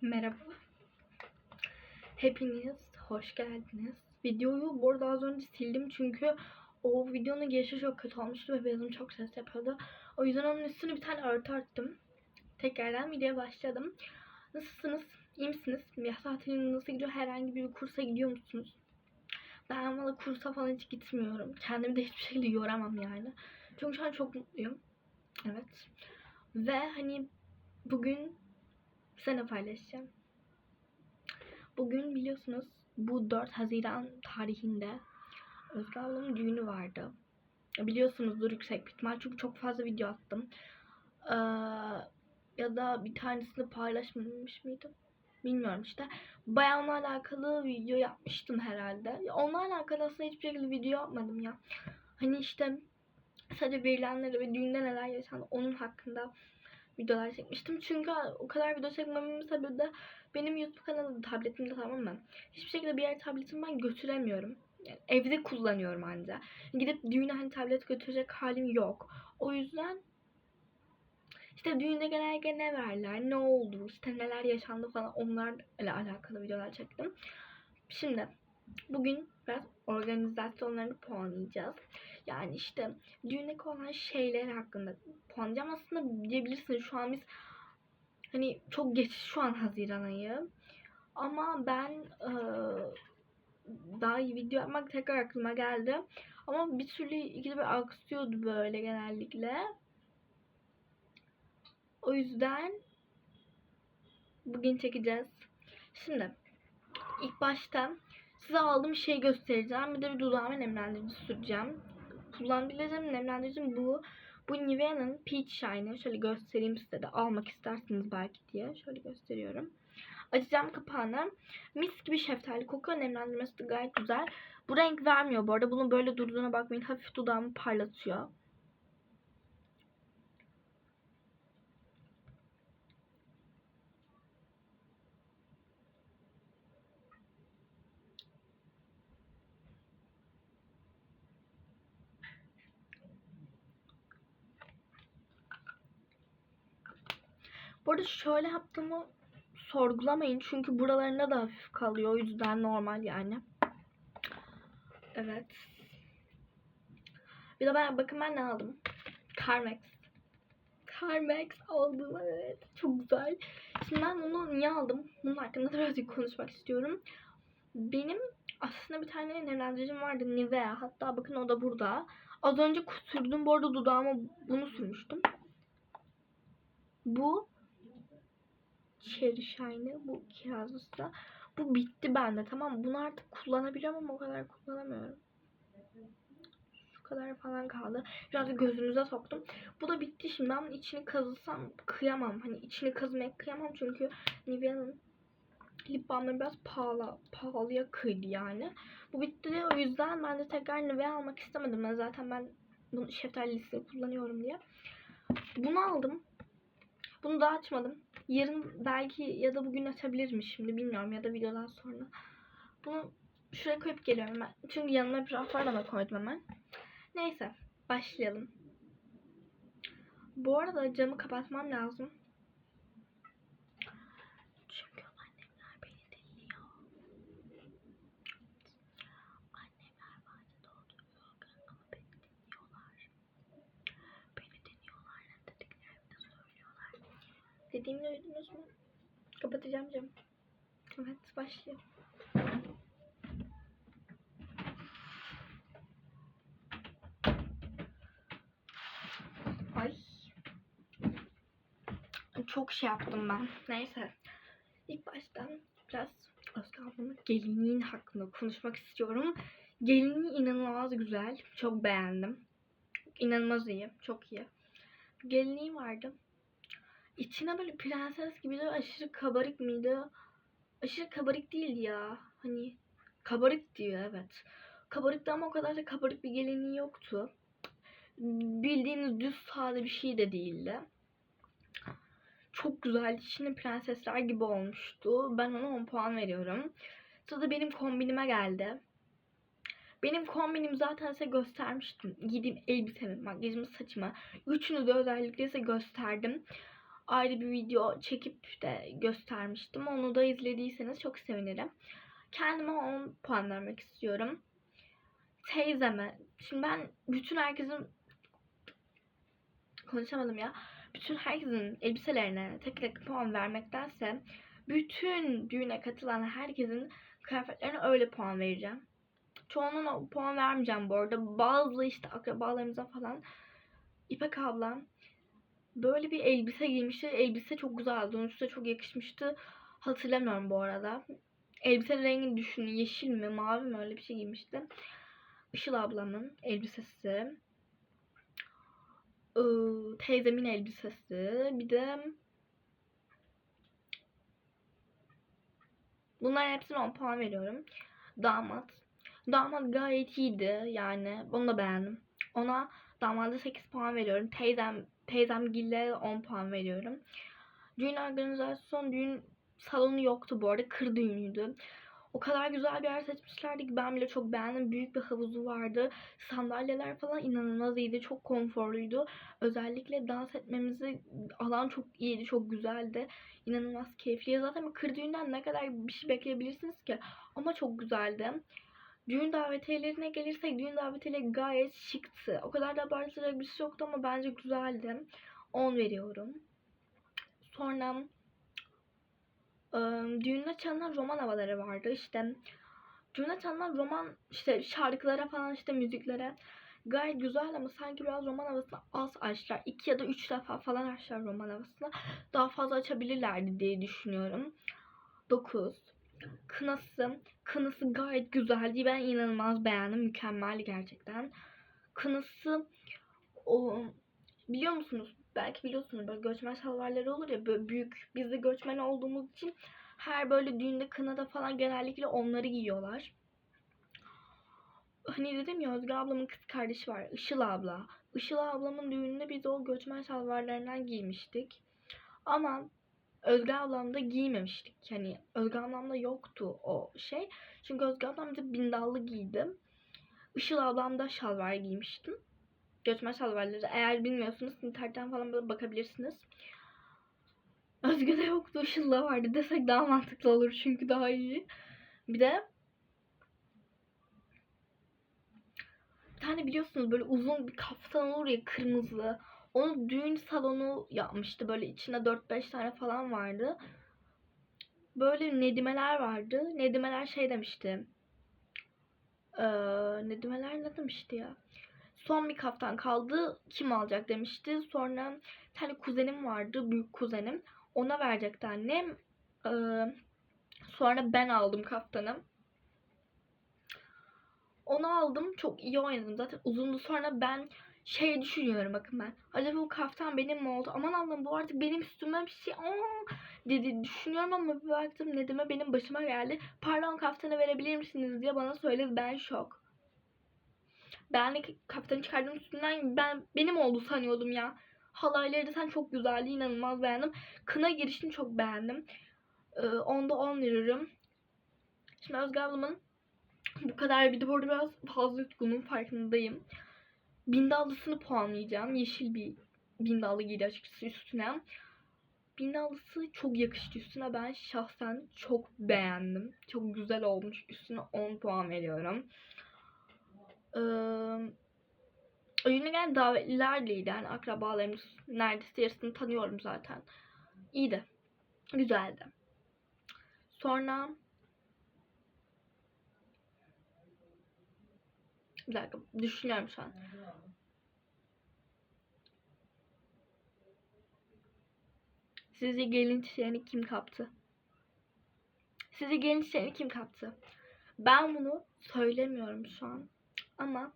Merhaba. Hepiniz hoş geldiniz. Videoyu bu arada az önce sildim çünkü o videonun girişi çok kötü olmuştu ve benim çok ses yapıyordu. O yüzden onun üstüne bir tane örtü örttüm. Tekrardan videoya başladım. Nasılsınız? İyi misiniz? Yaz tatiliniz nasıl gidiyor? Herhangi bir kursa gidiyor musunuz? Ben valla kursa falan hiç gitmiyorum. Kendimi de hiçbir şekilde yoramam yani. Çünkü şu an çok mutluyum. Evet. Ve hani bugün ne paylaşacağım? Bugün biliyorsunuz bu 4 Haziran tarihinde Özgür ablamın düğünü vardı. Biliyorsunuzdur yüksek bir ihtimal çünkü çok fazla video attım. Ee, ya da bir tanesini paylaşmamış mıydım? Bilmiyorum işte. Bayanla alakalı video yapmıştım herhalde. Ya onunla alakalı aslında hiçbir şekilde video yapmadım ya. Hani işte sadece verilenleri ve düğünde neler yaşandı onun hakkında videolar çekmiştim. Çünkü o kadar video çekmememin sebebi de benim YouTube kanalım tabletimde tamam mı? Hiçbir şekilde bir yer tabletimi ben götüremiyorum. Yani evde kullanıyorum anca. Gidip düğüne hani tablet götürecek halim yok. O yüzden işte düğünde genellikle ne verler, ne oldu, işte neler yaşandı falan onlarla alakalı videolar çektim. Şimdi bugün biraz organizasyonlarını puanlayacağız. Yani işte düğündeki olan şeyler hakkında puanlayacağım. Aslında diyebilirsiniz şu an biz hani çok geç şu an Haziran ayı. Ama ben e, daha iyi video yapmak tekrar aklıma geldi. Ama bir türlü ikide bir aksıyordu böyle genellikle. O yüzden bugün çekeceğiz. Şimdi ilk başta size aldığım şeyi göstereceğim. Bir de bir dudağıma nemlendirici süreceğim. Kullanabileceğim nemlendiricim bu. Bu Nivea'nın Peach Shine'ı. Şöyle göstereyim size de almak istersiniz belki diye. Şöyle gösteriyorum. Açacağım kapağını. Mis gibi şeftali kokuyor. Nemlendirmesi de gayet güzel. Bu renk vermiyor bu arada. Bunu böyle durduğuna bakmayın. Hafif dudağımı parlatıyor. Bu arada şöyle yaptığımı sorgulamayın. Çünkü buralarında da hafif kalıyor. O yüzden normal yani. Evet. Bir de ben bakın ben ne aldım. Carmex. Carmex aldım evet. Çok güzel. Şimdi ben bunu niye aldım? Bunun hakkında da birazcık konuşmak istiyorum. Benim aslında bir tane nemlendiricim vardı Nivea. Hatta bakın o da burada. Az önce sürdüm. Bu arada dudağıma bunu sürmüştüm. Bu Cherry Shine'ı bu kirazlısı. Bu bitti bende tamam? Bunu artık kullanabiliyorum ama o kadar kullanamıyorum. Şu kadar falan kaldı. Biraz da gözünüze soktum. Bu da bitti şimdi. Ben içini kazısam kıyamam. Hani içini kazmaya kıyamam çünkü Nivea'nın lip balmları biraz pahalı, pahalıya kıydı yani. Bu bitti de o yüzden ben de tekrar Nivea almak istemedim. Ben zaten ben bunu şeftalisi kullanıyorum diye. Bunu aldım. Bunu da açmadım. Yarın belki ya da bugün açabilirim şimdi bilmiyorum ya da videodan sonra. Bunu şuraya koyup geliyorum ben. Çünkü yanıma bir raf var da koydum hemen. Neyse başlayalım. Bu arada camı kapatmam lazım. Çünkü Dediğimi duydunuz mu? Kapatacağım camı. Evet başlayalım. Ay. Çok şey yaptım ben. Neyse. İlk baştan biraz Özge ablamın gelinliğin hakkında konuşmak istiyorum. Gelinliği inanılmaz güzel. Çok beğendim. İnanılmaz iyi. Çok iyi. Gelinliği vardı. İçine böyle prenses gibi de aşırı kabarık mıydı? Aşırı kabarık değildi ya. Hani kabarık diyor evet. Kabarıktı ama o kadar da kabarık bir gelinliği yoktu. Bildiğiniz düz sade bir şey de değildi. Çok güzeldi. İçinde prensesler gibi olmuştu. Ben ona 10 puan veriyorum. Sırada benim kombinime geldi. Benim kombinim zaten size göstermiştim. Giydiğim elbisemi, makyajımı, saçımı. Üçünü de özellikle size gösterdim. Ayrı bir video çekip de göstermiştim. Onu da izlediyseniz çok sevinirim. Kendime 10 puan vermek istiyorum. Teyzeme. Şimdi ben bütün herkesin konuşamadım ya. Bütün herkesin elbiselerine tek tek puan vermektense bütün düğüne katılan herkesin kıyafetlerine öyle puan vereceğim. Çoğunluğuna puan vermeyeceğim bu arada. Bazı işte akrabalarımıza falan İpek ablam böyle bir elbise giymişti. Elbise çok güzeldi. Onun üstüne çok yakışmıştı. Hatırlamıyorum bu arada. Elbisenin rengini düşünün. Yeşil mi, mavi mi öyle bir şey giymişti. Işıl ablamın elbisesi. Ee, teyzemin elbisesi. Bir de bunların hepsine 10 puan veriyorum. Damat. Damat gayet iyiydi yani. Onu da beğendim. Ona damada 8 puan veriyorum. Teyzem teyzem Gille 10 puan veriyorum. Düğün organizasyon düğün salonu yoktu bu arada. Kır düğünüydü. O kadar güzel bir yer seçmişlerdi ki ben bile çok beğendim. Büyük bir havuzu vardı. Sandalyeler falan inanılmaz iyiydi. Çok konforluydu. Özellikle dans etmemizi alan çok iyiydi. Çok güzeldi. İnanılmaz keyifli. Zaten kır düğünden ne kadar bir şey bekleyebilirsiniz ki. Ama çok güzeldi. Düğün davetiyelerine gelirsek düğün davetiyeleri gayet şıktı. O kadar da abartılacak bir şey yoktu ama bence güzeldi. 10 veriyorum. Sonra ıı, düğünde çalınan roman havaları vardı. İşte düğünde çalınan roman işte şarkılara falan işte müziklere gayet güzel ama sanki biraz roman havasını az açtılar. İki ya da üç defa falan açtılar roman havasını. Daha fazla açabilirlerdi diye düşünüyorum. 9. Kınası. Kınası gayet güzeldi. Ben inanılmaz beğendim. Mükemmeldi gerçekten. Kınası o biliyor musunuz? Belki biliyorsunuz böyle göçmen şalvarları olur ya böyle büyük. Biz de göçmen olduğumuz için her böyle düğünde kınada falan genellikle onları giyiyorlar. Hani dedim ya Özgür ablamın kız kardeşi var. Işıl abla. Işıl ablamın düğününde biz o göçmen şalvarlarından giymiştik. Ama Özge ablamda giymemiştik. Yani Özge ablamda yoktu o şey. Çünkü Özge ablam da bindallı giydim. Işıl ablamda şalvar giymiştim. Göçmen şalvarları. Eğer bilmiyorsunuz internetten falan böyle bakabilirsiniz. Özge'de yoktu. Işıl'da vardı desek daha mantıklı olur. Çünkü daha iyi. Bir de bir tane biliyorsunuz böyle uzun bir kaftan olur ya kırmızı. Onu düğün salonu yapmıştı. Böyle içinde 4-5 tane falan vardı. Böyle nedimeler vardı. Nedimeler şey demişti. Ee, nedimeler ne demişti ya? Son bir kaftan kaldı. Kim alacak demişti. Sonra bir tane kuzenim vardı. Büyük kuzenim. Ona verecekti annem. Ee, sonra ben aldım kaftanı. Onu aldım. Çok iyi oynadım. Zaten uzundu. Sonra ben şey düşünüyorum bakın ben. Acaba bu kaftan benim mi oldu? Aman Allah'ım bu artık benim üstüme bir şey aa, dedi düşünüyorum ama bir baktım Nedim'e benim başıma geldi. Pardon kaftanı verebilir misiniz diye bana söyledi. Ben şok. Ben de kaftanı çıkardım üstünden ben benim oldu sanıyordum ya. Halayları da sen çok güzeldi. inanılmaz beğendim. Kına girişini çok beğendim. Ee, onda 10 veririm. Şimdi Özge ablamın bu kadar bir de bu biraz fazla yutkunun farkındayım bindallısını puanlayacağım. Yeşil bir bindallı giydi açıkçası üstüne. Bindallısı çok yakıştı üstüne. Ben şahsen çok beğendim. Çok güzel olmuş. Üstüne 10 puan veriyorum. Ee, oyuna gelen davetlilerleydi. Yani akrabalarımız neredeyse yarısını tanıyorum zaten. İyiydi. Güzeldi. Sonra Bir dakika düşünüyorum şu an. Sizce gelin çiçeğini kim kaptı? Sizce gelin çiçeğini kim kaptı? Ben bunu söylemiyorum şu an. Ama